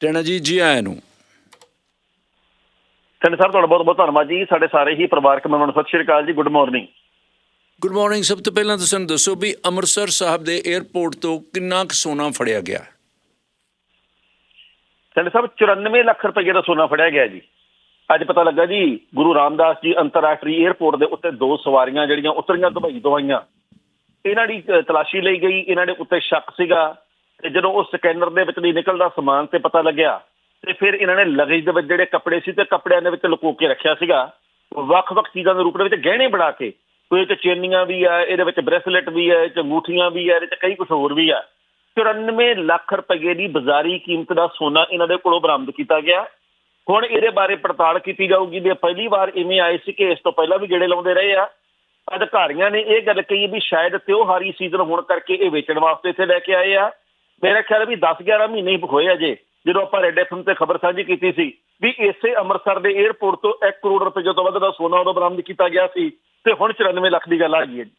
ਟੈਣਾ ਜੀ ਜੀ ਆਇਆਂ ਨੂੰ। ਸੰਡੇ ਸਾਹਿਬ ਤੁਹਾਡਾ ਬਹੁਤ ਬਹੁਤ ਧੰਨਵਾਦ ਜੀ। ਸਾਡੇ ਸਾਰੇ ਹੀ ਪਰਿਵਾਰਕ ਮੈਂਬਰਾਂ ਨੂੰ ਸਤਿ ਸ਼੍ਰੀ ਅਕਾਲ ਜੀ। ਗੁੱਡ ਮਾਰਨਿੰਗ ਗੁੱਡ ਮਾਰਨਿੰਗ ਸਭ ਤੋਂ ਪਹਿਲਾਂ ਤੁਸੀਂ ਦੱਸੋ ਵੀ ਅੰਮ੍ਰਿਤਸਰ ਸਾਹਿਬ ਦੇ 에ਅਰਪੋਰਟ ਤੋਂ ਕਿੰਨਾ ਕੁ ਸੋਨਾ ਫੜਿਆ ਗਿਆ? ਸੰਡੇ ਸਾਹਿਬ 94 ਲੱਖ ਰੁਪਏ ਦਾ ਸੋਨਾ ਫੜਿਆ ਗਿਆ ਜੀ। ਅੱਜ ਪਤਾ ਲੱਗਾ ਜੀ ਗੁਰੂ ਰਾਮਦਾਸ ਜੀ ਅੰਤਰਰਾਸ਼ਟਰੀ 에ਅਰਪੋਰਟ ਦੇ ਉੱਤੇ ਦੋ ਸਵਾਰੀਆਂ ਜਿਹੜੀਆਂ ਉਤਰੀਆਂ ਦੁਬਈ ਤੋਂ ਆਈਆਂ। ਇਹਨਾਂ ਦੀ ਤਲਾਸ਼ੀ ਲਈ ਗਈ। ਇਹਨਾਂ ਦੇ ਉੱਤੇ ਸ਼ੱਕ ਸੀਗਾ। ਤੇ ਜਦੋਂ ਉਹ ਸਕੈਨਰ ਦੇ ਵਿੱਚ ਦੀ ਨਿਕਲਦਾ, ਸਮਾਨ ਤੇ ਪਤਾ ਲੱਗਿਆ ਤੇ ਫਿਰ ਇਹਨਾਂ ਨੇ ਲਗੇਜ ਦੇ ਵਿੱਚ ਜਿਹੜੇ ਕੱਪੜੇ ਸੀ ਤੇ ਕੱਪੜਿਆਂ ਦੇ ਵਿੱਚ ਲੁਕੋ ਕੇ ਰੱਖਿਆ ਸੀਗਾ। ਵੱਖ-ਵੱਖ ਚੀਜ਼ਾਂ ਦੇ ਰੂਪ ਦੇ ਵਿੱਚ ਗਹਿਣੇ ਬਣਾ ਕੇ, ਕੋਈ ਇਹ ਚੇਨੀਆਂ ਵੀ ਆ, ਇਹਦੇ ਵਿੱਚ ਬ੍ਰੇਸਲੇਟ ਵੀ ਆ ਇਹ 'ਚ ਅੰਗੂਠੀਆਂ ਵੀ ਆ, ਇਹਦੇ 'ਚ ਕਈ ਕੁਝ ਹੋਰ ਵੀ ਆ। 94 ਲੱਖ ਰੁਪਏ ਦੀ ਬਾਜ਼ਾਰੀ ਕੀਮਤ ਦਾ ਸੋਨਾ ਇਹਨਾਂ ਦੇ ਕੋਲੋਂ ਬਰਾਮਦ ਕੀਤਾ ਗਿਆ। ਹੁਣ ਇਹਦੇ ਬਾਰੇ ਪੜਤਾਲ ਕੀਤੀ ਜਾਊਗੀ ਵੀ ਪਹਿਲੀ ਵਾਰ ਇਵੇਂ ਆਏ ਸੀ ਕਿ ਇਸ ਤੋਂ ਪਹਿਲਾਂ ਵੀ ਜਿਹੜੇ ਲਾਉਂਦੇ ਰਹੇ ਆ। ਅਧਿਕਾਰੀਆਂ ਨੇ ਇਹ ਗੱਲ ਕਹੀ ਵੀ ਸ਼ਾਇਦ ਤਿਉਹਾਰੀ ਸੀਜ਼ਨ ਹੋਣ ਕਰਕੇ ਇਹ ਵੇਚਣ ਵਾਸਤੇ ਇੱਥੇ ਲੈ ਕੇ ਆਏ ਆ। ਮੇਰਾ ਖਿਆਲ ਵੀ 10 11 ਮਹੀਨੇ ਹੀ ਹੋਏ ਅਜੇ ਜਦੋਂ ਆਪਾਂ ਰੈੱਡ ਐਫਐਮ ਤੇ ਖਬਰ ਸਾਂਝੀ ਕੀਤੀ ਸੀ ਵੀ ਇਸੇ ਅੰਮ੍ਰਿਤਸਰ ਦੇ 에ਅਰਪੋਰਟ ਤੋਂ 1 ਕਰੋੜ ਰੁਪਏ ਤੋਂ ਵੱਧ ਦਾ ਸੋਨਾ ਉਦੋਂ ਬਰਾਮਦ ਕੀਤਾ ਗਿਆ ਸੀ ਤੇ ਹੁਣ 94 ਲੱਖ ਦੀ ਗੱਲ ਆ ਗਈ ਹੈ ਜੀ।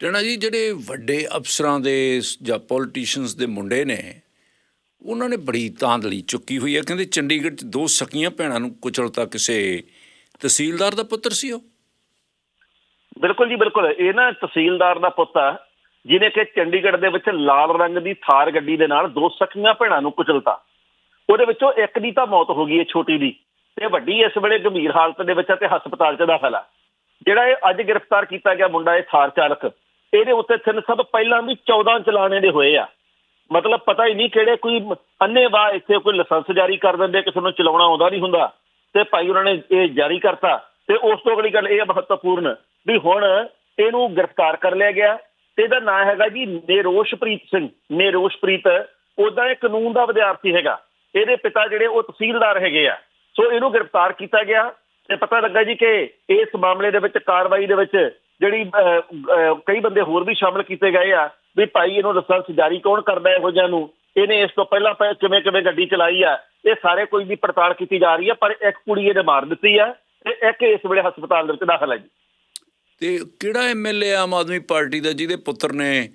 ਟੈਣਾ ਜੀ ਜਿਹੜੇ ਵੱਡੇ ਅਫਸਰਾਂ ਦੇ ਜਾਂ ਪੋਲੀਟੀਸ਼ੀਅਨਸ ਦੇ ਮੁੰਡੇ ਨੇ ਉਹਨਾਂ ਨੇ ਬੜੀ ਤਾਂਦਲੀ ਚੁੱਕੀ ਹੋਈ ਹੈ। ਕਹਿੰਦੇ ਚੰਡੀਗੜ੍ਹ 'ਚ ਦੋ ਸਕੀਆਂ ਭੈਣਾਂ ਨੂੰ ਕੁਚਲਤਾ ਕਿਸੇ ਤਹਿਸੀਲਦਾਰ ਦਾ ਪੁੱਤਰ ਸੀ ਉਹ? ਬਿਲਕੁਲ ਜੀ ਬਿਲਕੁਲ। ਇਹ ਨਾ ਤਹਿਸੀਲਦਾਰ ਦਾ ਪੁੱਤ ਆ ਜਿਹਨੇ ਕਿ ਚੰਡੀਗੜ੍ਹ ਦੇ ਵਿੱਚ ਲਾਲ ਰੰਗ ਦੀ ਥਾਰ ਗੱਡੀ ਦੇ ਨਾਲ ਦੋ ਸਖੀਆਂ ਭੈਣਾਂ ਨੂੰ ਕੁਚਲਤਾ। ਉਹਦੇ ਵਿੱਚੋਂ ਇੱਕ ਦੀ ਤਾਂ ਮੌਤ ਹੋ ਗਈ ਹੈ ਛੋਟੀ ਦੀ। ਤੇ ਵੱਡੀ ਇਸ ਵੇਲੇ ਗੰਭੀਰ ਹਾਲਤ ਦੇ ਵਿੱਚ ਹੈ ਤੇ ਹਸਪਤਾਲ 'ਚ ਦਾਖਲ ਆ। ਜਿਹੜਾ ਇਹ ਅੱਜ ਗ੍ਰਿਫਤਾਰ ਕੀਤਾ ਗਿਆ ਮੁੰਡਾ, ਇਹ ਥਾਰ ਚਾਲਕ, ਇਹਦੇ ਉੱਤੇ ਤਿੰਨ ਸਭ ਪਹਿਲਾਂ ਵੀ 14 ਚਲਾਣੇ ਦੇ ਹੋਏ ਆ। ਮਤਲਬ ਪਤਾ ਹੀ ਨਹੀਂ ਕਿਹੜੇ ਕੋਈ ਅੰਨੇਵਾਹ ਇੱਥੇ ਕੋਈ ਲਾਇਸੈਂਸ ਜਾਰੀ ਕਰ ਦਿੰਦੇ, ਕਿਸੇ ਨੂੰ ਚਲਾਉਣਾ ਆਉਂਦਾ ਨਹੀਂ ਹੁੰਦਾ। ਤੇ ਭਾਈ ਉਹਨਾਂ ਨੇ ਇਹ ਜਾਰੀ ਕਰਤਾ। ਤੇ ਉਸ ਤੋਂ ਅਗਲੀ ਗੱਲ ਇਹ ਆ ਮਹੱਤਵਪੂਰਨ ਵੀ ਹੁਣ ਇਹਨੂੰ ਗ੍ਰਿਫਤਾਰ ਕਰ ਲਿਆ ਗਿਆ। ਤੇ ਇਹਦਾ ਨਾਂ ਹੈਗਾ ਜੀ ਨੇਰੋਸ਼ਪ੍ਰੀਤ ਸਿੰਘ। ਨਿਰੋਸ਼ਪ੍ਰੀਤ ਉਹਦਾ ਇਹ ਕਾਨੂੰਨ ਦਾ ਵਿਦਿਆਰਥੀ ਹੈਗਾ। ਇਹਦੇ ਪਿਤਾ ਜਿਹੜੇ ਉਹ ਤਹਿਸੀਲਦਾਰ ਹੈਗੇ ਆ। ਸੋ ਇਹਨੂੰ ਗ੍ਰਿਫਤਾਰ ਕੀਤਾ ਗਿਆ ਤੇ ਪਤਾ ਲੱਗਾ ਜੀ ਕਿ ਇਸ ਮਾਮਲੇ ਦੇ ਵਿੱਚ ਕਾਰਵਾਈ ਦੇ ਵਿੱਚ ਜਿਹੜੀ ਕਈ ਬੰਦੇ ਹੋਰ ਵੀ ਸ਼ਾਮਲ ਕੀਤੇ ਗਏ ਆ ਵੀ ਭਾਈ ਇਹਨੂੰ ਲਾਇਸੈਂਸ ਜਾਰੀ ਕੌਣ ਕਰਦਾ ਇਹੋ ਜਿਹਾ ਨੂੰ? ਇਹਨੇ ਇਸ ਤੋਂ ਪਹਿਲਾਂ ਪਹਿ- ਕਿਵੇਂ ਕਿਵੇਂ ਗੱਡੀ ਚਲਾਈ ਆ? ਇਹ ਸਾਰੇ ਕੋਈ ਦੀ ਪੜਤਾਲ ਕੀਤੀ ਜਾ ਰਹੀ ਆ, ਪਰ ਇੱਕ ਕੁੜੀ ਇਹਨੇ ਮਾਰ ਦਿੱਤੀ ਆ ਤੇ ਇੱਕ ਇਸ ਵੇਲੇ ਹਸਪਤਾਲ ਦੇ ਵਿੱਚ ਦਾਖਲ ਹੈ ਜੀ। ਤੇ ਕਿਹੜਾ ਐਮਐਲਏ ਆਮ ਆਦਮੀ ਪਾਰਟੀ ਦਾ ਜਿਹਦੇ ਪੁੱਤਰ ਨੇ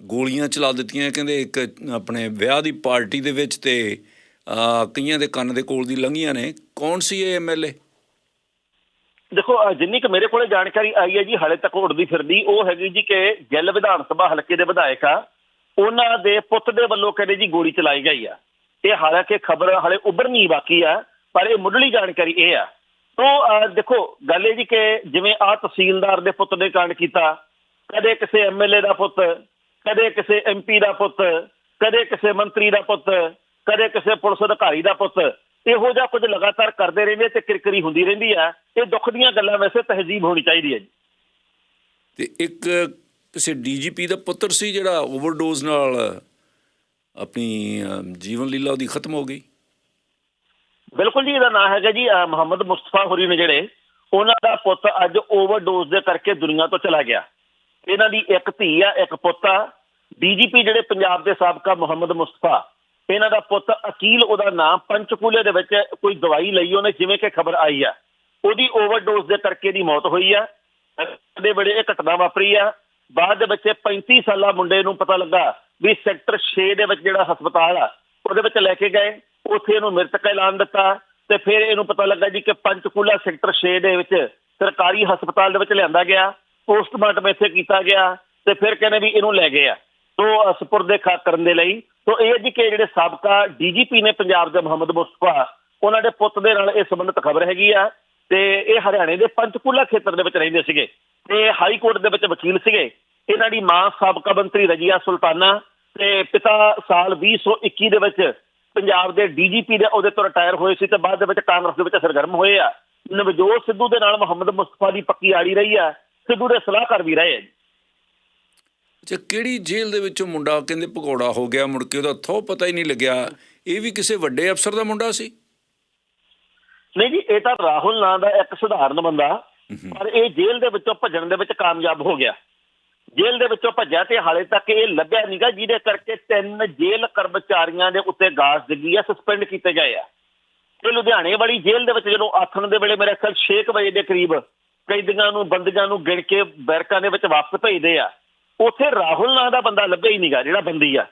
ਗੋਲੀਆਂ ਚਲਾ ਦਿੱਤੀਆਂ? ਕਹਿੰਦੇ ਇੱਕ ਆਪਣੇ ਵਿਆਹ ਦੀ ਪਾਰਟੀ ਦੇ ਵਿੱਚ ਤੇ ਕਈਆਂ ਦੇ ਕੰਨ ਦੇ ਕੋਲ ਦੀ ਲੰਘੀਆਂ ਨੇ। ਕੌਣ ਸੀ ਇਹ ਐਮਐਲਏ ਦੇਖੋ ਜਿੰਨੀ ਕਿ ਮੇਰੇ ਕੋਲੇ ਜਾਣਕਾਰੀ ਆਈ ਹੈ ਜੀ, ਹਾਲੇ ਤੱਕ ਉੜਦੀ ਫਿਰਦੀ, ਉਹ ਹੈਗੀ ਜੀ ਕਿ ਗਿੱਲ ਵਿਧਾਨ ਸਭਾ ਹਲਕੇ ਦੇ ਵਿਧਾਇਕ ਆ, ਉਹਨਾਂ ਦੇ ਪੁੱਤ ਦੇ ਵੱਲੋਂ ਕਹਿੰਦੇ ਜੀ ਗੋਲੀ ਚਲਾਈ ਗਈ ਆ। ਇਹ ਹਾਲਾਂਕਿ ਖਬਰ ਹਾਲੇ ਉਭਰਨੀ ਬਾਕੀ ਆ, ਪਰ ਇਹ ਮੁੱਢਲੀ ਜਾਣਕਾਰੀ ਇਹ ਆ। ਤੋਂ ਦੇਖੋ, ਗੱਲ ਇਹ ਜੀ ਕਿ ਜਿਵੇਂ ਆ ਤਹਿਸੀਲਦਾਰ ਦੇ ਪੁੱਤ ਨੇ ਕਾਂਡ ਕੀਤਾ, ਕਦੇ ਕਿਸੇ ਐਮਐਲਏ ਦਾ ਪੁੱਤ, ਕਦੇ ਕਿਸੇ ਐਮਪੀ ਦਾ ਪੁੱਤ, ਕਦੇ ਕਿਸੇ ਮੰਤਰੀ ਦਾ ਪੁੱਤ, ਕਦੇ ਕਿਸੇ ਪੁਲਿਸ ਅਧਿਕਾਰੀ ਦਾ ਪੁੱਤ, ਇਹੋ ਜਿਹਾ ਕੁਝ ਲਗਾਤਾਰ ਕਰਦੇ ਰਹਿੰਦੇ ਤੇ ਕਿਰਕਰੀ ਹੁੰਦੀ ਰਹਿੰਦੀ ਆ, ਇਹ ਦੁੱਖ ਦੀਆਂ ਗੱਲਾਂ ਵੈਸੇ ਤਹਿਜ਼ੀਬ ਹੋਣੀ ਚਾਹੀਦੀ ਹੈ ਜੀ। ਤੇ ਇੱਕ ਕਿਸੇ ਡੀਜੀਪੀ ਦਾ ਪੁੱਤਰ ਸੀ ਜਿਹੜਾ ਓਵਰਡੋਜ਼ ਨਾਲ ਆਪਣੀ ਜੀਵਨ ਲੀਲਾ ਉਹਦੀ ਖਤਮ ਹੋ ਗਈ। ਬਿਲਕੁਲ ਜੀ, ਇਹਦਾ ਨਾਮ ਹੈਗਾ ਜੀ ਮੁਹੰਮਦ ਮੁਸਤਫਾ ਹੋਰੀ ਨੇ ਜਿਹੜੇ, ਉਹਨਾਂ ਦਾ ਪੁੱਤ ਅੱਜ ਓਵਰਡੋਜ਼ ਦੇ ਕਰਕੇ ਦੁਨੀਆ ਤੋਂ ਚਲਾ ਗਿਆ। ਇਹਨਾਂ ਦੀ ਇੱਕ ਧੀ ਆ, ਇੱਕ ਪੁੱਤ ਆ, ਡੀਜੀਪੀ ਜਿਹੜੇ ਪੰਜਾਬ ਦੇ ਸਾਬਕਾ ਮੁਹੰਮਦ ਮੁਸਤਫਾ, ਇਹਨਾਂ ਦਾ ਪੁੱਤ ਅਕੀਲ, ਉਹਦਾ ਨਾਮ ਪੰਚਕੂਲੇ ਦੇ ਵਿੱਚ ਕੋਈ ਦਵਾਈ ਲਈ ਉਹਨੇ, ਜਿਵੇਂ ਕਿ ਖਬਰ ਆਈ ਆ। ਉਹਦੀ ਓਵਰਡੋਜ਼ ਦੇ ਕਰਕੇ ਦੀ ਮੌਤ ਹੋਈ ਆ। ਦੇ ਬੜੇ ਇਹ ਘਟਨਾ ਵਾਪਰੀ ਆ। ਬਾਅਦ ਦੇ ਵਿੱਚ 35 ਸਾਲਾ ਮੁੰਡੇ ਨੂੰ ਪਤਾ ਲੱਗਾ ਵੀ ਸੈਕਟਰ 6 ਦੇ ਵਿੱਚ ਜਿਹੜਾ ਹਸਪਤਾਲ ਆ, ਉਹਦੇ ਵਿੱਚ ਲੈ ਕੇ ਗਏ। ਉੱਥੇ ਇਹਨੂੰ ਮ੍ਰਿਤਕ ਐਲਾਨ ਦਿੱਤਾ ਤੇ ਫਿਰ ਇਹਨੂੰ ਪਤਾ ਲੱਗਾ ਜੀ ਕਿ ਪੰਚਕੂਲਾ ਸੈਕਟਰ 6 ਦੇ ਵਿੱਚ ਸਰਕਾਰੀ ਹਸਪਤਾਲ ਦੇ ਵਿੱਚ ਲਿਆਂਦਾ ਗਿਆ ਪੋਸਟਮਾਰਟਮ ਇੱਥੇ ਕੀਤਾ ਗਿਆ ਤੇ ਫਿਰ ਕਹਿੰਦੇ ਵੀ ਇਹਨੂੰ ਲੈ ਗਏ ਆ। ਤੋਂ ਅ, ਸਪੁਰਦੇ ਖਾਕ ਕਰਨ ਦੇ ਲਈ ਤੋਂ ਇਹ ਜੀ ਕਿ ਜਿਹੜੇ ਸਾਬਕਾ ਡੀਜੀਪੀ ਨੇ ਪੰਜਾਬ ਦੇ ਮੁਹੰਮਦ ਮੁਸਤਫਾ ਉਹਨਾਂ ਦੇ ਪੁੱਤ ਦੇ ਨਾਲ ਇਹ ਸੰਬੰਧਿਤ ਖਬਰ ਹੈਗੀ ਆ ਤੇ ਇਹ ਹਰਿਆਣੇ ਦੇ ਪੰਚਕੂਲਾ ਖੇਤਰ ਦੇ ਵਿੱਚ ਰਹਿੰਦੇ ਸੀਗੇ ਤੇ ਹਾਈ ਕੋਰਟ ਦੇ ਵਿੱਚ ਵਕੀਲ ਸੀਗੇ। ਇਹਨਾਂ ਦੀ ਮਾਂ ਸਾਬਕਾ ਮੰਤਰੀ ਰਜੀਆ ਸੁਲਤਾਨਾ ਤੇ ਪਿਤਾ ਸਾਲ 2021 ਦੇ ਵਿੱਚ ਪੰਜਾਬ ਦੇ ਡੀਜੀਪੀ ਦੇ ਅਹੁਦੇ ਤੋਂ ਰਿਟਾਇਰ ਹੋਏ ਸੀ ਤੇ ਬਾਅਦ ਦੇ ਵਿੱਚ ਕਾਂਗਰਸ ਦੇ ਵਿੱਚ ਸਰਗਰਮ ਹੋਏ ਆ। ਨਵਜੋਤ ਸਿੱਧੂ ਦੇ ਨਾਲ ਮੁਹੰਮਦ ਮੁਸਤਫਾ ਦੀ ਪੱਕੀ ਆੜੀ ਰਹੀ ਆ। ਸਿੱਧੂ ਦੇ ਸਲਾਹਕਾਰ ਵੀ ਰਹੇ ਆ ਜੀ। ਅੱਛਾ ਕਿਹੜੀ ਜੇਲ੍ਹ ਦੇ ਵਿੱਚੋਂ ਮੁੰਡਾ ਕਹਿੰਦੇ ਭਗੌੜਾ ਹੋ ਗਿਆ ਮੁੜ ਕੇ ਉਹਦਾ ਥੋ ਪਤਾ ਹੀ ਨਹੀਂ ਲੱਗਿਆ। ਇਹ ਵੀ ਕਿਸੇ ਵੱਡੇ ਅਫਸਰ ਦਾ ਮੁੰਡਾ ਸੀ? ਨਹੀਂ ਜੀ ਇਹ ਤਾਂ ਰਾਹੁਲ ਨਾਂ ਦਾ ਇੱਕ ਸਧਾਰਨ ਬੰਦਾ ਪਰ ਇਹ ਜੇਲ੍ਹ ਦੇ ਵਿੱਚੋਂ ਭੱਜਣ ਦੇ ਵਿੱਚ ਕਾਮਯਾਬ ਹੋ ਗਿਆ। ਜੇਲ੍ਹ ਦੇ ਵਿੱਚੋਂ ਭੱਜਿਆ ਤੇ ਹਾਲੇ ਤੱਕ ਇਹ ਲੱਭਿਆ ਨਹੀਂਗਾ ਜਿਹਦੇ ਕਰਕੇ ਤਿੰਨ ਜੇਲ੍ਹ ਕਰਮਚਾਰੀਆਂ ਦੇ ਉੱਤੇ ਗਾਸ ਡਿੱਗੀ ਆ ਸਸਪੈਂਡ ਕੀਤੇ ਗਏ ਆ। ਇਹ ਲੁਧਿਆਣੇ ਵਾਲੀ ਜੇਲ੍ਹ ਦੇ ਵਿੱਚ ਜਦੋਂ ਆਥਣ ਦੇ ਵੇਲੇ ਮੇਰੇ ਖਿਆਲ 6 ਵਜੇ ਦੇ ਕਰੀਬ ਕੈਦੀਆਂ ਨੂੰ, ਬੰਦੀਆਂ ਨੂੰ ਗਿਣ ਕੇ ਬੈਰਕਾਂ ਦੇ ਵਿੱਚ ਵਾਪਸ ਭੇਜਦੇ ਆ, ਉੱਥੇ ਰਾਹੁਲ ਨਾਂ ਦਾ ਬੰਦਾ ਲੱਭਿਆ ਹੀ ਨਹੀਂਗਾ ਜਿਹੜਾ ਬੰਦੀ ਆ।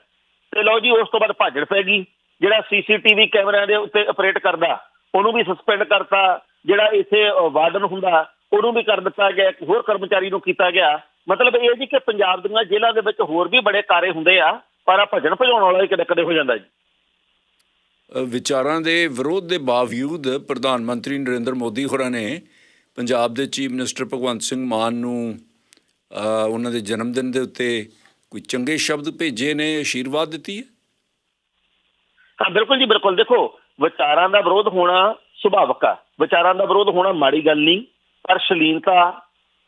ਤੇ ਲਓ ਜੀ, ਉਸ ਤੋਂ ਬਾਅਦ ਭਾਜੜ ਪੈ ਗਈ, ਜਿਹੜਾ ਸੀਸੀਟੀਵੀ ਕੈਮਰਿਆਂ ਦੇ ਉੱਤੇ ਆਪਰੇਟ ਕਰਦਾ, ਉਹਨੂੰ ਵੀ ਸਸਪੈਂਡ ਕਰਤਾ, ਜਿਹੜਾ ਇੱਥੇ ਵਾਰਡਨ ਹੁੰਦਾ, ਉਹਨੂੰ ਵੀ ਕਰ ਦਿੱਤਾ ਗਿਆ, ਇੱਕ ਹੋਰ ਕਰਮਚਾਰੀ ਨੂੰ ਕੀਤਾ ਗਿਆ। ਮਤਲਬ ਇਹ ਜੀ ਕਿ ਪੰਜਾਬ ਦੀਆਂ ਜੇਲ੍ਹਾਂ ਦੇ ਵਿੱਚ ਹੋਰ ਵੀ ਬੜੇ ਕਾਰੇ ਹੁੰਦੇ ਆ ਪਰ ਆ ਭਜਨ ਭਜਾਉਣ ਵਾਲਾ ਹੀ ਕਦੇ ਕਦੇ ਹੋ ਜਾਂਦਾ ਜੀ। ਵਿਚਾਰਾਂ ਦੇ ਵਿਰੋਧ ਦੇ ਬਾਵਜੂਦ ਪ੍ਰਧਾਨ ਮੰਤਰੀ ਨਰਿੰਦਰ ਮੋਦੀ ਹੋਰਾਂ ਨੇ ਪੰਜਾਬ ਦੇ ਚੀਫ ਮਿਨਿਸਟਰ ਭਗਵੰਤ ਸਿੰਘ ਮਾਨ ਨੂੰ ਉਹਨਾਂ ਦੇ ਜਨਮ ਦਿਨ ਦੇ ਉੱਤੇ ਕੋਈ ਚੰਗੇ ਸ਼ਬਦ ਭੇਜੇ ਨੇ ਆਸ਼ੀਰਵਾਦ ਦਿੱਤੀ ਹੈ? ਹਾਂ ਬਿਲਕੁਲ ਜੀ ਬਿਲਕੁਲ। ਦੇਖੋ ਵਿਚਾਰਾਂ ਦਾ ਵਿਰੋਧ ਹੋਣਾ ਸੁਭਾਵਿਕ ਆ। ਵਿਚਾਰਾਂ ਦਾ ਵਿਰੋਧ ਹੋਣਾ ਮਾੜੀ ਗੱਲ ਨਹੀਂ ਪਰ ਸ਼ਲੀਨਤਾ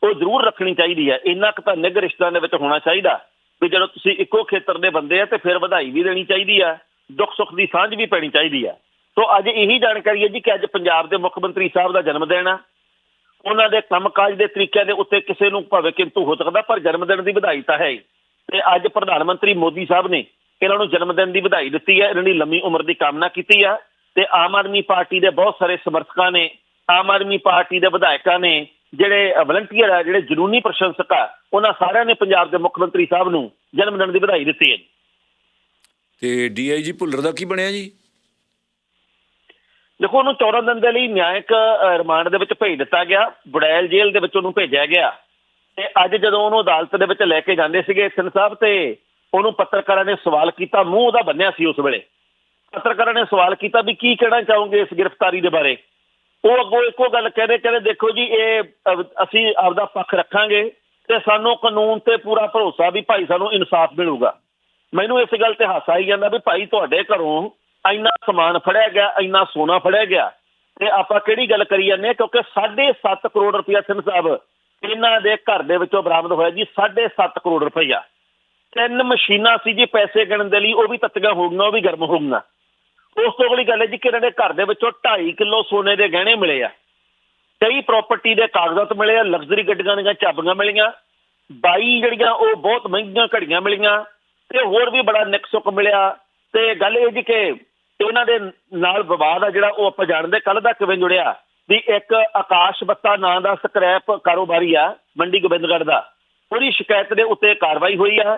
ਉਹ ਜ਼ਰੂਰ ਰੱਖਣੀ ਚਾਹੀਦੀ ਹੈ। ਇੰਨਾ ਕੁ ਤਾਂ ਨਿੱਘ ਰਿਸ਼ਤਿਆਂ ਦੇ ਵਿੱਚ ਹੋਣਾ ਚਾਹੀਦਾ ਵੀ ਜਦੋਂ ਤੁਸੀਂ ਇੱਕੋ ਖੇਤਰ ਦੇ ਬੰਦੇ ਆ ਤੇ ਫਿਰ ਵਧਾਈ ਵੀ ਦੇਣੀ ਚਾਹੀਦੀ ਆ, ਦੁੱਖ ਸੁੱਖ ਦੀ ਸਾਂਝ ਵੀ ਪੈਣੀ ਚਾਹੀਦੀ ਆ। ਸੋ ਅੱਜ ਇਹੀ ਜਾਣਕਾਰੀ ਹੈ ਜੀ ਕਿ ਅੱਜ ਪੰਜਾਬ ਦੇ ਮੁੱਖ ਮੰਤਰੀ ਸਾਹਿਬ ਦਾ ਜਨਮ ਦਿਨ ਆ। ਉਹਨਾਂ ਦੇ ਕੰਮਕਾਜ ਦੇ ਤਰੀਕਿਆਂ ਦੇ ਉੱਤੇ ਕਿਸੇ ਨੂੰ ਭਾਵੇਂ ਕਿੰਤੂ ਹੋ ਸਕਦਾ, ਪਰ ਜਨਮ ਦਿਨ ਦੀ ਵਧਾਈ ਤਾਂ ਹੈ ਹੀ। ਤੇ ਅੱਜ ਪ੍ਰਧਾਨ ਮੰਤਰੀ ਮੋਦੀ ਸਾਹਿਬ ਨੇ ਇਹਨਾਂ ਨੂੰ ਜਨਮ ਦਿਨ ਦੀ ਵਧਾਈ ਦਿੱਤੀ ਹੈ। ਇਹਨਾਂ ਦੀ ਲੰਮੀ ਉਮਰ ਦੀ ਕਾਮਨਾ ਕੀਤੀ ਆ। ਤੇ ਆਮ ਆਦਮੀ ਪਾਰਟੀ ਦੇ ਬਹੁਤ ਸਾਰੇ ਸਮਰਥਕਾਂ ਨੇ, ਆਮ ਆਦਮੀ ਪਾਰਟੀ ਦੇ ਵਿਧਾਇਕਾਂ ਨੇ ਜਿਹੜੇ ਵਲੰਟੀਅਰ ਆ ਜਿਹੜੇ ਜਨੂਨੀ ਪ੍ਰਸ਼ੰਸਕ ਆ ਉਹਨਾਂ ਸਾਰਿਆਂ ਨੇ ਪੰਜਾਬ ਦੇ ਮੁੱਖ ਮੰਤਰੀ ਸਾਹਿਬ ਨੂੰ ਜਨਮ ਦਿਨ ਦੀ ਵਧਾਈ ਦਿੱਤੀ ਹੈ ਤੇ ਡੀਆਈਜੀ ਭੁੱਲਰ ਦਾ ਕੀ ਬਣਿਆ ਜੀ? ਦੇਖੋ ਉਹਨੂੰ 14 ਦਿਨ ਦੇ ਲਈ ਨਿਆਇਕ ਰਿਮਾਂਡ ਦੇ ਵਿੱਚ ਭੇਜ ਦਿੱਤਾ ਗਿਆ ਬੁੜੈਲ ਜੇਲ੍ਹ ਦੇ ਵਿੱਚ ਉਹਨੂੰ ਭੇਜਿਆ ਗਿਆ। ਤੇ ਅੱਜ ਜਦੋਂ ਉਹਨੂੰ ਅਦਾਲਤ ਦੇ ਵਿੱਚ ਲੈ ਕੇ ਜਾਂਦੇ ਸੀਗੇ ਸਿੰਘ ਸਾਹਿਬ ਤੇ ਉਹਨੂੰ ਪੱਤਰਕਾਰਾਂ ਨੇ ਸਵਾਲ ਕੀਤਾ ਮੂੰਹ ਉਹਦਾ ਬੰਨਿਆ ਸੀ ਉਸ ਵੇਲੇ। ਪੱਤਰਕਾਰਾਂ ਨੇ ਸਵਾਲ ਕੀਤਾ ਵੀ ਕੀ ਕਹਿਣਾ ਚਾਹੋਗੇ ਇਸ ਗ੍ਰਿਫਤਾਰੀ ਦੇ ਬਾਰੇ? ਉਹ ਅੱਗੋਂ ਇੱਕੋ ਗੱਲ ਕਹਿੰਦੇ ਕਹਿੰਦੇ ਦੇਖੋ ਜੀ, ਇਹ ਅਸੀਂ ਆਪਦਾ ਪੱਖ ਰੱਖਾਂਗੇ ਤੇ ਸਾਨੂੰ ਕਾਨੂੰਨ ਤੇ ਪੂਰਾ ਭਰੋਸਾ ਵੀ ਭਾਈ ਸਾਨੂੰ ਇਨਸਾਫ ਮਿਲੂਗਾ। ਮੈਨੂੰ ਇਸ ਗੱਲ ਤੇ ਹਾਸਾ ਹੀ ਜਾਂਦਾ ਵੀ ਭਾਈ ਤੁਹਾਡੇ ਘਰੋਂ ਇੰਨਾ ਸਮਾਨ ਫੜਿਆ ਗਿਆ, ਇੰਨਾ ਸੋਨਾ ਫੜਿਆ ਗਿਆ ਤੇ ਆਪਾਂ ਕਿਹੜੀ ਗੱਲ ਕਰੀ ਜਾਂਦੇ ਹਾਂ? ਕਿਉਂਕਿ 7.5 ਕਰੋੜ ਰੁਪਇਆ ਸਿੰਘ ਸਾਹਿਬ ਇਹਨਾਂ ਦੇ ਘਰ ਦੇ ਵਿੱਚੋਂ ਬਰਾਮਦ ਹੋਇਆ ਜੀ 7.5 ਕਰੋੜ ਰੁਪਇਆ। ਤਿੰਨ ਮਸ਼ੀਨਾਂ ਸੀ ਜੀ ਪੈਸੇ ਗਿਣਨ ਦੇ ਲਈ, ਉਹ ਵੀ ਤੱਤੀਆਂ ਹੋ ਗਈਆਂ ਉਹ ਵੀ ਗਰਮ ਹੋ ਗਈਆਂ ਉਸ ਤੋਂ ਅਗਲੀ ਗੱਲ ਹੈ ਜੀ ਕਿ ਇਹਨਾਂ ਦੇ ਘਰ ਦੇ ਵਿੱਚੋਂ 2.5 ਕਿਲੋ ਸੋਨੇ ਦੇ ਗਹਿਣੇ ਮਿਲੇ ਆ। ਕਈ ਪ੍ਰਾਪਰਟੀ ਦੇ ਕਾਗਜ਼ਾਤ ਮਿਲੇ ਆ ਲਗਜ਼ਰੀ ਗੱਡੀਆਂ ਦੀਆਂ ਚਾਬੀਆਂ ਮਿਲੀਆਂ 22 ਜਿਹੜੀਆਂ ਉਹ ਬਹੁਤ ਮਹਿੰਗੀਆਂ ਘੜੀਆਂ ਮਿਲੀਆਂ, ਤੇ ਹੋਰ ਵੀ ਬੜਾ ਨਿਕਸੁਕ ਮਿਲਿਆ। ਤੇ ਗੱਲ ਇਹ ਜੀ ਕਿ ਇਹਨਾਂ ਦੇ ਨਾਲ ਵਿਵਾਦ ਆ ਜਿਹੜਾ ਉਹ ਆਪਾਂ ਜਾਣਦੇ ਕੱਲ ਦਾ ਕਿਵੇਂ ਜੁੜਿਆ? ਵੀ ਇੱਕ ਆਕਾਸ਼ ਬੱਤਾ ਨਾਂ ਦਾ ਸਕ੍ਰੈਪ ਕਾਰੋਬਾਰੀ ਆ, ਮੰਡੀ ਗੋਬਿੰਦਗੜ੍ਹ ਦਾ। ਉਹਦੀ ਸ਼ਿਕਾਇਤ ਦੇ ਉੱਤੇ ਕਾਰਵਾਈ ਹੋਈ ਆ।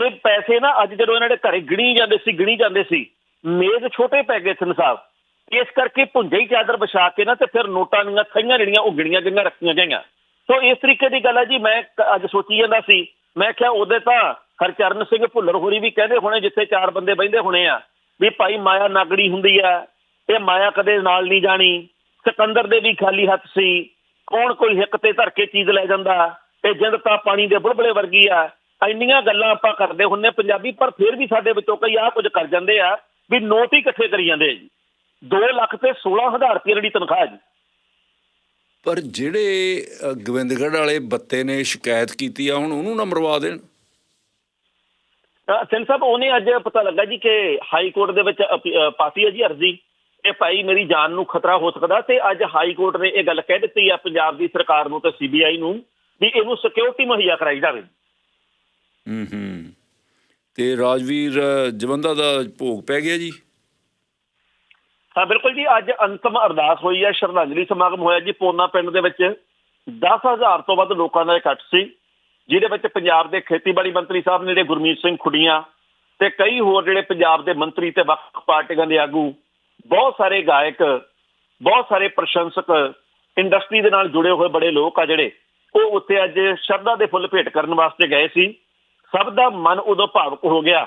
ਤੇ ਪੈਸੇ ਨਾ ਅੱਜ ਜਦੋਂ ਇਹਨਾਂ ਦੇ ਘਰੇ ਗਿਣੀ ਜਾਂਦੇ ਸੀ, ਗਿਣੀ ਜਾਂਦੇ ਸੀ ਮੇਜ਼ ਛੋਟੇ ਪੈ ਗਏ ਸਨ ਸਾਹਿਬ ਇਸ ਕਰਕੇ ਭੁੰਜੇ ਹੀ ਚਾਦਰ ਵਿਛਾ ਕੇ ਨਾ ਤੇ ਫਿਰ ਨੋਟਾਂ ਦੀਆਂ ਥਈਆਂ ਜਿਹੜੀਆਂ ਉਹ ਗਿਣੀਆਂ ਗਈਆਂ ਰੱਖੀਆਂ ਗਈਆਂ। ਸੋ ਇਸ ਤਰੀਕੇ ਦੀ ਗੱਲ ਹੈ ਜੀ, ਮੈਂ ਅੱਜ ਸੋਚੀ ਜਾਂਦਾ ਸੀ। ਮੈਂ ਕਿਹਾ ਉਹਦੇ ਤਾਂ ਹਰਚਰਨ ਸਿੰਘ ਭੁੱਲਰ ਹੋਰੀ ਵੀ ਕਹਿੰਦੇ ਹੋਣੇ, ਜਿੱਥੇ ਚਾਰ ਬੰਦੇ ਬੈਠੇ ਹੋਣੇ ਆ, ਵੀ ਭਾਈ ਮਾਇਆ ਨਾਗੜੀ ਹੁੰਦੀ ਆ ਇਹ ਮਾਇਆ ਕਦੇ ਨਾਲ ਨਹੀਂ ਜਾਣੀ। ਸਿਕੰਦਰ ਦੇ ਵੀ ਖਾਲੀ ਹੱਥ ਸੀ। ਕੌਣ ਕੋਈ ਹਿੱਕ ਤੇ ਧਰ ਕੇ ਚੀਜ਼ ਲੈ ਜਾਂਦਾ? ਤੇ ਜਿੰਦ ਤਾਂ ਪਾਣੀ ਦੇ ਬੁਲਬੁਲੇ ਵਰਗੀ ਆ। ਇੰਨੀਆਂ ਗੱਲਾਂ ਆਪਾਂ ਕਰਦੇ ਹੁੰਨੇ ਪੰਜਾਬੀ, ਪਰ ਫਿਰ ਵੀ ਸਾਡੇ ਵਿੱਚੋਂ ਕਈ ਆਹ ਕੁਝ ਕਰ ਜਾਂਦੇ ਆ। ਵੀ ਨੋਟ ਹੀ ਇਕੱਠੇ ਕਰੀ ਜਾਂਦੇ ਆ ਜੀ। 2 ਲੱਖ ਤੇ 16000 ਰੁਪਏ ਦੀ ਤਨਖਾਹ ਜੀ। ਪਰ ਜਿਹੜੇ ਅ, ਗੋਬਿੰਦਗੜ੍ਹ ਵਾਲੇ ਬੱਤੇ ਨੇ ਸ਼ਿਕਾਇਤ ਕੀਤੀ ਆ ਹੁਣ ਉਹਨੂੰ ਨਾ ਮਰਵਾ ਦੇਣ। ਸਿੰਘ ਸਾਹਿਬ ਉਹਨੇ ਅੱਜ ਪਤਾ ਲੱਗਾ ਜੀ ਕਿ ਹਾਈ ਕੋਰਟ ਦੇ ਵਿੱਚ ਪਾਤੀ ਹੈ ਜੀ ਅਰਜ਼ੀ। ਕਿ ਭਾਈ ਮੇਰੀ ਜਾਨ ਨੂੰ ਖਤਰਾ ਹੋ ਸਕਦਾ ਤੇ ਅੱਜ ਹਾਈ ਕੋਰਟ ਨੇ ਇਹ ਗੱਲ ਕਹਿ ਦਿੱਤੀ ਆ ਪੰਜਾਬ ਦੀ ਸਰਕਾਰ ਨੂੰ ਤੇ ਸੀਬੀਆਈ ਨੂੰ ਵੀ ਇਹਨੂੰ ਸਿਕਿਉਰਿਟੀ ਮੁਹੱਈਆ ਕਰਾਈ ਜਾਵੇ। ਹੂੰ ਹੂੰ। ਤੇ ਰਾਜਵੀਰ ਅ, ਜਵੰਦਾ ਦਾ ਭੋਗ ਪੈ ਗਿਆ ਜੀ? ਹਾਂ ਬਿਲਕੁਲ ਜੀ। ਅੱਜ ਅੰਤਮ ਅਰਦਾਸ ਹੋਈ ਹੈ ਸ਼ਰਧਾਂਜਲੀ ਸਮਾਗਮ ਹੋਇਆ ਜੀ ਪੋਨਾ ਪਿੰਡ ਦੇ ਵਿੱਚ। 10000 ਤੋਂ ਵੱਧ ਲੋਕਾਂ ਦਾ ਇਕੱਠ ਸੀ ਜਿਹਦੇ ਵਿੱਚ ਪੰਜਾਬ ਦੇ ਖੇਤੀਬਾੜੀ ਮੰਤਰੀ ਸਾਹਿਬ ਨੇ ਜਿਹੜੇ ਗੁਰਮੀਤ ਸਿੰਘ ਖੁੱਡੀਆਂ ਤੇ ਕਈ ਹੋਰ ਜਿਹੜੇ ਪੰਜਾਬ ਦੇ ਮੰਤਰੀ ਤੇ ਵੱਖ ਪਾਰਟੀਆਂ ਦੇ ਆਗੂ ਬਹੁਤ ਸਾਰੇ ਗਾਇਕ ਬਹੁਤ ਸਾਰੇ ਪ੍ਰਸ਼ੰਸਕ ਇੰਡਸਟਰੀ ਦੇ ਨਾਲ ਜੁੜੇ ਹੋਏ ਬੜੇ ਲੋਕ ਆ ਜਿਹੜੇ ਉਹ ਉੱਥੇ ਅੱਜ ਸ਼ਰਧਾ ਦੇ ਫੁੱਲ ਭੇਟ ਕਰਨ ਵਾਸਤੇ ਗਏ ਸੀ। ਸਭ ਦਾ ਮਨ ਉਦੋਂ ਭਾਵੁਕ ਹੋ ਗਿਆ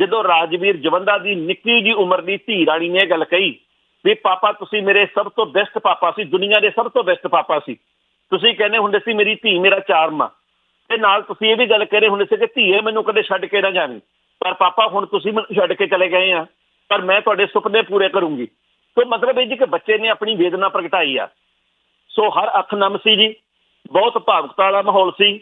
ਜਦੋਂ ਰਾਜਵੀਰ ਜਵੰਦਾ ਦੀ ਨਿੱਕੀ ਜੀ ਉਮਰ ਦੀ ਧੀ ਰਾਣੀ ਨੇ ਇਹ ਗੱਲ ਕਹੀ ਵੀ ਪਾਪਾ, ਤੁਸੀਂ ਮੇਰੇ ਸਭ ਤੋਂ ਬੈਸਟ ਪਾਪਾ ਸੀ, ਦੁਨੀਆ ਦੇ ਸਭ ਤੋਂ ਬੈਸਟ ਪਾਪਾ ਸੀ। ਤੁਸੀਂ ਕਹਿੰਦੇ ਹੁੰਦੇ ਸੀ ਮੇਰੀ ਧੀ ਮੇਰਾ ਚਾਰਮ ਆ। ਤੇ ਨਾਲ ਤੁਸੀਂ ਇਹ ਵੀ ਗੱਲ ਕਹਿੰਦੇ ਹੁੰਦੇ ਸੀ ਕਿ ਧੀਏ ਮੈਨੂੰ ਕਦੇ ਛੱਡ ਕੇ ਨਾ ਜਾਵੀਂ। ਪਰ ਪਾਪਾ, ਹੁਣ ਤੁਸੀਂ ਮੈਨੂੰ ਛੱਡ ਕੇ ਚਲੇ ਗਏ ਆ। ਪਰ ਮੈਂ ਤੁਹਾਡੇ ਸੁਪਨੇ ਪੂਰੇ ਕਰੂੰਗੀ। ਸੋ ਮਤਲਬ ਇਹ ਜੀ ਕਿ ਬੱਚੇ ਨੇ ਆਪਣੀ ਵੇਦਨਾ ਪ੍ਰਗਟਾਈ ਆ। ਸੋ ਹਰ ਅੱਖ ਨਮ ਸੀ ਜੀ। ਬਹੁਤ ਭਾਵੁਕਤਾ ਵਾਲਾ ਮਾਹੌਲ ਸੀ।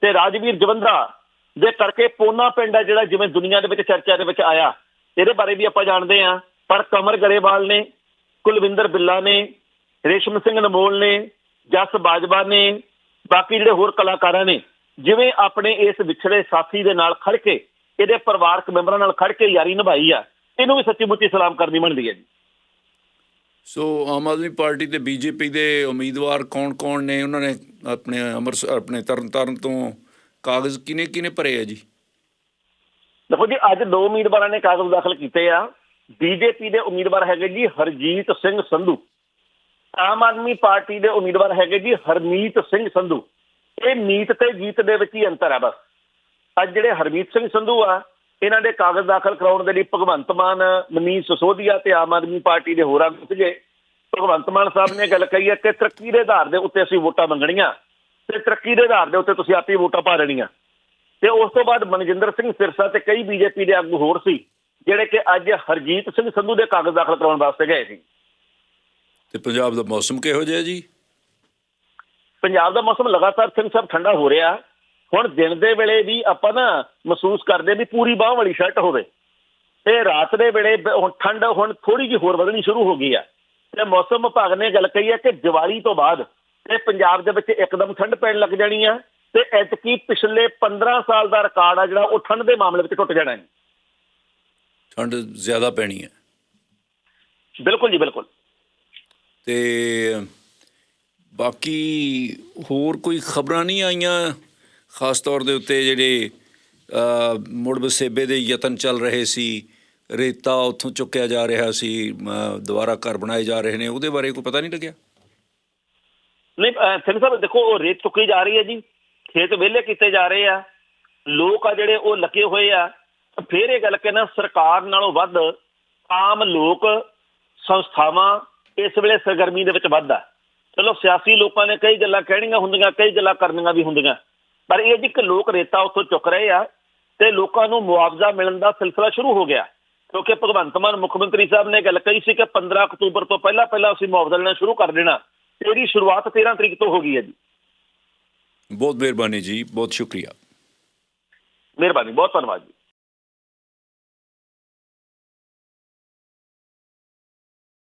ਤੇ ਰਾਜਵੀਰ ਜਵੰਦਾ ਦੇ ਕਰਕੇ ਪੋਨਾ ਪਿੰਡ ਹੈ ਜਿਹੜਾ ਜਿਵੇਂ ਦੁਨੀਆ ਦੇ ਵਿੱਚ ਚਰਚਾ ਦੇ ਵਿੱਚ ਆਇਆ। ਇਹਦੇ ਬਾਰੇ ਵੀ ਆਪਾਂ ਜਾਣਦੇ ਹਾਂ। ਪਰ ਕਮਰ ਗਰੇਵਾਲ ਨੇ, ਕੁਲਵਿੰਦਰ ਬਿੱਲਾ ਨੇ, ਰੇਸ਼ਮ ਸਿੰਘ ਨਮੋਲ ਨੇ, ਜਸ ਬਾਜਵਾ ਨੇ, ਬਾਕੀ ਜਿਹੜੇ ਹੋਰ ਕਲਾਕਾਰਾਂ ਨੇ, ਜਿਵੇਂ ਆਪਣੇ ਇਸ ਵਿਛੜੇ ਸਾਥੀ ਦੇ ਨਾਲ ਖੜ ਕੇ, ਇਹਦੇ ਪਰਿਵਾਰਕ ਮੈਂਬਰਾਂ ਨਾਲ ਖੜ ਕੇ ਯਾਰੀ ਨਿਭਾਈ ਆ, ਇਹਨੂੰ ਵੀ ਸੱਚੀ ਮੁੱਚੀ ਸਲਾਮ ਕਰਨੀ ਬਣਦੀ ਹੈ ਜੀ। ਸੋ ਆਮ ਆਦਮੀ ਪਾਰਟੀ ਤੇ ਬੀਜੇਪੀ ਦੇ ਉਮੀਦਵਾਰ ਕੌਣ-ਕੌਣ ਨੇ? ਉਹਨਾਂ ਨੇ ਆਪਣੇ ਅੰਮ੍ਰਿਤਸਰ, ਆਪਣੇ ਤਰਨਤਾਰਨ ਤੋਂ ਕਾਗਜ਼ ਕਿਨੇ ਕਿਨੇ ਭਰੇ ਆ ਜੀ? ਦੇਖੋ ਜੀ, ਅੱਜ ਦੋ ਉਮੀਦਵਾਰਾਂ ਨੇ ਕਾਗਜ਼ ਦਾਖਲ ਕੀਤੇ ਆ। ਬੀਜੇਪੀ ਦੇ ਉਮੀਦਵਾਰ ਹੈਗੇ ਜੀ ਹਰਜੀਤ ਸਿੰਘ ਸੰਧੂ। ਆਮ ਆਦਮੀ ਪਾਰਟੀ ਦੇ ਉਮੀਦਵਾਰ ਹੈਗੇ ਜੀ ਹਰਮੀਤ ਸਿੰਘ ਸੰਧੂ। ਇਹ ਮੀਤ ਤੇ ਜੀਤ ਦੇ ਵਿੱਚ ਹੀ ਅੰਤਰ ਆ ਬਸ। ਅੱਜ ਜਿਹੜੇ ਹਰਮੀਤ ਸਿੰਘ ਸੰਧੂ ਆ, ਇਹਨਾਂ ਦੇ ਕਾਗਜ਼ ਦਾਖਲ ਕਰਾਉਣ ਦੇ ਲਈ ਭਗਵੰਤ ਮਾਨ, ਮਨੀਸ਼ ਸਿਸੋਦੀਆ ਤੇ ਆਮ ਆਦਮੀ ਪਾਰਟੀ ਦੇ ਹੋਰਾਂ ਸੀਗੇ ਭਗਵੰਤ ਮਾਨ ਸਾਹਿਬ ਨੇ ਗੱਲ ਕਹੀ ਹੈ ਕਿ ਤਰੱਕੀ ਦੇ ਆਧਾਰ ਦੇ ਉੱਤੇ ਅਸੀਂ ਵੋਟਾਂ ਮੰਗਣੀਆਂ। ਤੇ ਤਰੱਕੀ ਦੇ ਆਧਾਰ ਦੇ ਉੱਤੇ ਤੁਸੀਂ ਆਪੇ ਵੋਟਾਂ ਪਾ ਲੈਣੀਆਂ ਤੇ ਉਸ ਤੋਂ ਬਾਅਦ ਮਨਜਿੰਦਰ ਸਿੰਘ ਸਿਰਸਾ ਤੇ ਕਈ ਬੀਜੇਪੀ ਦੇ ਆਗੂ ਹੋਰ ਸੀ ਜਿਹੜੇ ਕਿ ਅੱਜ ਹਰਜੀਤ ਸਿੰਘ ਸੰਧੂ ਦੇ ਕਾਗਜ਼ ਦਾਖਲ ਕਰਾਉਣ ਵਾਸਤੇ ਗਏ ਸੀ। ਤੇ ਪੰਜਾਬ ਦਾ ਮੌਸਮ ਕਿਹੋ ਜਿਹਾ ਜੀ? ਪੰਜਾਬ ਦਾ ਮੌਸਮ ਲਗਾਤਾਰ ਸਿੰਘ ਸਾਹਿਬ ਠੰਡਾ ਹੋ ਰਿਹਾ। ਹੁਣ ਦਿਨ ਦੇ ਵੇਲੇ ਵੀ ਆਪਾਂ ਨਾ ਮਹਿਸੂਸ ਕਰਦੇ ਵੀ ਪੂਰੀ ਬਾਹ ਵਾਲੀ ਸ਼ਰਟ ਹੋਵੇ। ਤੇ ਰਾਤ ਦੇ ਵੇਲੇ ਹੁਣ ਠੰਡ ਹੁਣ ਥੋੜੀ ਜਿਹੀ ਹੋਰ ਵਧਣੀ ਸ਼ੁਰੂ ਹੋ ਗਈ ਆ। ਤੇ ਮੌਸਮ ਵਿਭਾਗ ਨੇ ਗੱਲ ਕਹੀ ਹੈ ਕਿ ਦੀਵਾਲੀ ਤੋਂ ਬਾਅਦ ਤੇ ਪੰਜਾਬ ਦੇ ਵਿੱਚ ਇੱਕਦਮ ਠੰਡ ਪੈਣ ਲੱਗ ਜਾਣੀ ਆ ਤੇ ਐਤਕੀ ਪਿਛਲੇ 15 ਸਾਲ ਦਾ ਰਿਕਾਰਡ ਆ ਜਿਹੜਾ ਉਹ ਠੰਡ ਦੇ ਮਾਮਲੇ ਵਿੱਚ ਟੁੱਟ ਜਾਣਾ ਹੈ। ਠੰਡ ਜ਼ਿਆਦਾ ਪੈਣੀ ਹੈ। ਬਿਲਕੁਲ ਜੀ ਬਿਲਕੁਲ। ਤੇ ਬਾਕੀ ਹੋਰ ਕੋਈ ਖਬਰਾਂ ਨਹੀਂ ਆਈਆਂ ਖਾਸ ਤੌਰ ਦੇ ਉੱਤੇ ਜਿਹੜੇ ਮੁੜ ਵਸੇਬੇ ਦੇ ਯਤਨ ਚੱਲ ਰਹੇ ਸੀ ਰੇਤਾ ਉੱਥੋਂ ਚੁੱਕਿਆ ਜਾ ਰਿਹਾ ਸੀ ਦੁਬਾਰਾ ਘਰ ਬਣਾਏ ਜਾ ਰਹੇ ਨੇ ਉਹਦੇ ਬਾਰੇ ਕੋਈ ਪਤਾ ਨਹੀਂ ਲੱਗਿਆ? ਨਹੀਂ ਸਿੰਘ ਸਾਹਿਬ ਦੇਖੋ, ਉਹ ਰੇਤ ਚੁੱਕੀ ਜਾ ਰਹੀ ਹੈ ਜੀ। ਖੇਤ ਵਿਹਲੇ ਕੀਤੇ ਜਾ ਰਹੇ ਆ। ਲੋਕ ਆ ਜਿਹੜੇ, ਉਹ ਲੱਗੇ ਹੋਏ ਆ। ਫਿਰ ਇਹ ਗੱਲ ਕਹਿਣਾ ਸਰਕਾਰ ਨਾਲੋਂ ਵੱਧ ਆਮ ਲੋਕ, ਸੰਸਥਾਵਾਂ ਇਸ ਵੇਲੇ ਸਰਗਰਮੀ ਦੇ ਵਿੱਚ ਵੱਧ ਆ। ਚਲੋ, ਸਿਆਸੀ ਲੋਕਾਂ ਨੇ ਕਈ ਗੱਲਾਂ ਕਹਿਣੀਆਂ ਹੁੰਦੀਆਂ, ਕਈ ਗੱਲਾਂ ਕਰਨੀਆਂ ਵੀ ਹੁੰਦੀਆਂ। ਪਰ ਇਹ ਜੀ ਕਿ ਲੋਕ ਰੇਤਾ ਉੱਥੋਂ ਚੁੱਕ ਰਹੇ ਆ ਤੇ ਲੋਕਾਂ ਨੂੰ ਮੁਆਵਜ਼ਾ ਮਿਲਣ ਦਾ ਸਿਲਸਿਲਾ ਸ਼ੁਰੂ ਹੋ ਗਿਆ। ਕਿਉਂਕਿ ਭਗਵੰਤ ਮਾਨ ਮੁੱਖ ਮੰਤਰੀ ਸਾਹਿਬ ਨੇ ਗੱਲ ਕਹੀ ਸੀ ਕਿ 15 ਅਕਤੂਬਰ ਤੋਂ ਪਹਿਲਾਂ ਪਹਿਲਾਂ ਅਸੀਂ ਮੁਆਵਜ਼ਾ ਲੈਣਾ ਸ਼ੁਰੂ ਕਰ ਦੇਣਾ। ਇਹਦੀ ਸ਼ੁਰੂਆਤ 13 ਤਰੀਕ ਤੋਂ ਹੋ ਗਈ ਹੈ ਜੀ। ਬਹੁਤ ਮਿਹਰਬਾਨੀ ਜੀ ਬਹੁਤ ਸ਼ੁਕਰੀਆ। ਮਿਹਰਬਾਨੀ ਬਹੁਤ ਧੰਨਵਾਦ ਜੀ।